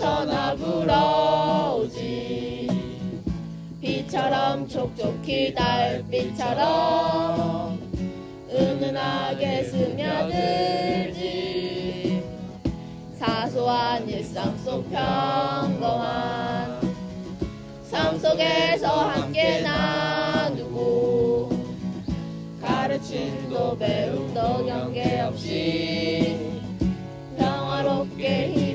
어디서나 불어오지. 비처럼 촉촉히 달빛처럼 은은하게 스며들지. 사소한 일상 속 평범한 삶 속에서 함께 나누고 가르침도 배움도 경계 없이 평화롭게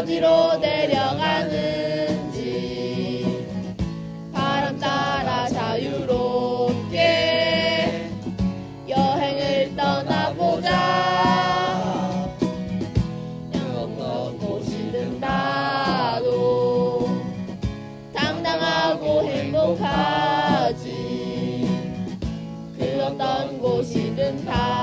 어디로 내려가는지. 바람 따라 자유롭게 여행을 떠나보자. 영원한 곳이든 나도 당당하고 행복하지. 그 어떤 곳이든 다.